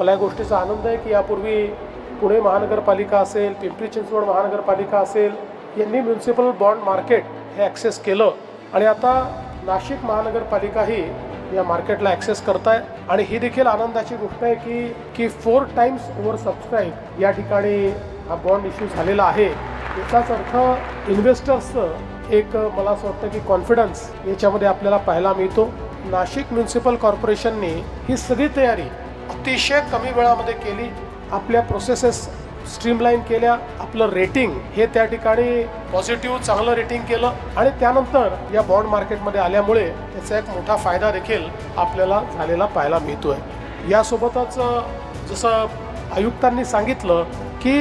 मला या गोष्टीचा आनंद आहे की यापूर्वी पुणे महानगरपालिका असेल पिंपरी चिंचवड महानगरपालिका असेल यांनी म्युन्सिपल बॉन्ड मार्केट हे ॲक्सेस केलं. आणि आता नाशिक महानगरपालिकाही या मार्केटला ॲक्सेस करत आहे आणि ही देखील आनंदाची गोष्ट आहे की की फोर टाईम्स ओव्हर सबस्क्राईब या ठिकाणी हा बॉन्ड इश्यू झालेला आहे. याचाच अर्थ इन्व्हेस्टर्सचं एक मला असं वाटतं की कॉन्फिडन्स याच्यामध्ये आपल्याला पाहायला मिळतो. नाशिक म्युन्सिपल कॉर्पोरेशनने ही सगळी तयारी अतिशय कमी वेळामध्ये केली. आपल्या प्रोसेसेस स्ट्रीमलाईन केल्या. आपलं रेटिंग हे त्या ठिकाणी पॉझिटिव्ह चांगलं रेटिंग केलं. आणि त्यानंतर या बॉन्ड मार्केटमध्ये आल्यामुळे त्याचा एक मोठा फायदा देखील आपल्याला झालेला पाहायला मिळतोय. यासोबतच जसं आयुक्तांनी सांगितलं की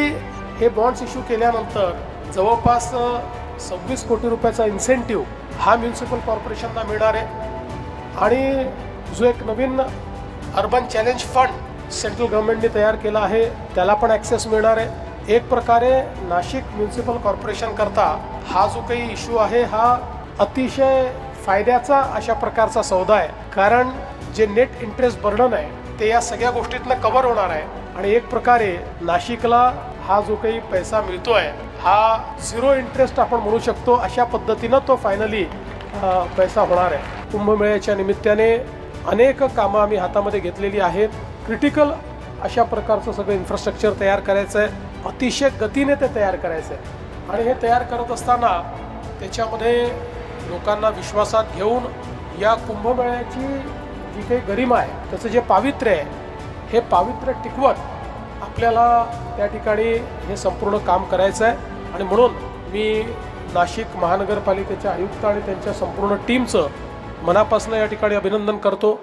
हे बॉन्ड्स इश्यू केल्यानंतर जवळपास सव्वीस कोटी रुपयाचा इन्सेंटिव्ह हा म्युन्सिपल कॉर्पोरेशनला मिळणार आहे. आणि जो एक नवीन अर्बन चॅलेंज फंड सेंट्रल गव्हर्नमेंटने तयार केला आहे. त्याला पण ॲक्सेस मिळणार आहे. एक प्रकारे नाशिक म्युन्सिपल कॉर्पोरेशन करता हा जो काही इश्यू आहे हा अतिशय फायद्याचा अशा प्रकारचा सौदा आहे. कारण जे नेट इंटरेस्ट बर्डन आहे ते या सगळ्या गोष्टीतनं कव्हर होणार आहे. आणि एक प्रकारे नाशिकला हा जो काही पैसा मिळतोय हा झिरो इंटरेस्ट आपण म्हणू शकतो अशा पद्धतीनं तो फायनली पैसा होणार आहे. कुंभमेळ्याच्या निमित्ताने अनेक कामं आम्ही हातामध्ये घेतलेली आहेत. क्रिटिकल अशा प्रकारचं सगळं इन्फ्रास्ट्रक्चर तयार करायचं आहे अतिशय गतीने ते तयार करायचं आहे आणि हे तयार करत असताना त्याच्यामध्ये लोकांना विश्वासात घेऊन या कुंभमेळ्याची जी काही गरिमा आहे त्याचं जे पावित्र्य आहे हे पावित्र्य टिकवत आपल्याला त्या ठिकाणी हे संपूर्ण काम करायचं आहे आणि म्हणून मी नाशिक महानगरपालिकेच्या आयुक्त आणि त्यांच्या संपूर्ण टीमचं मनापासून या ठिकाणी अभिनंदन करतो.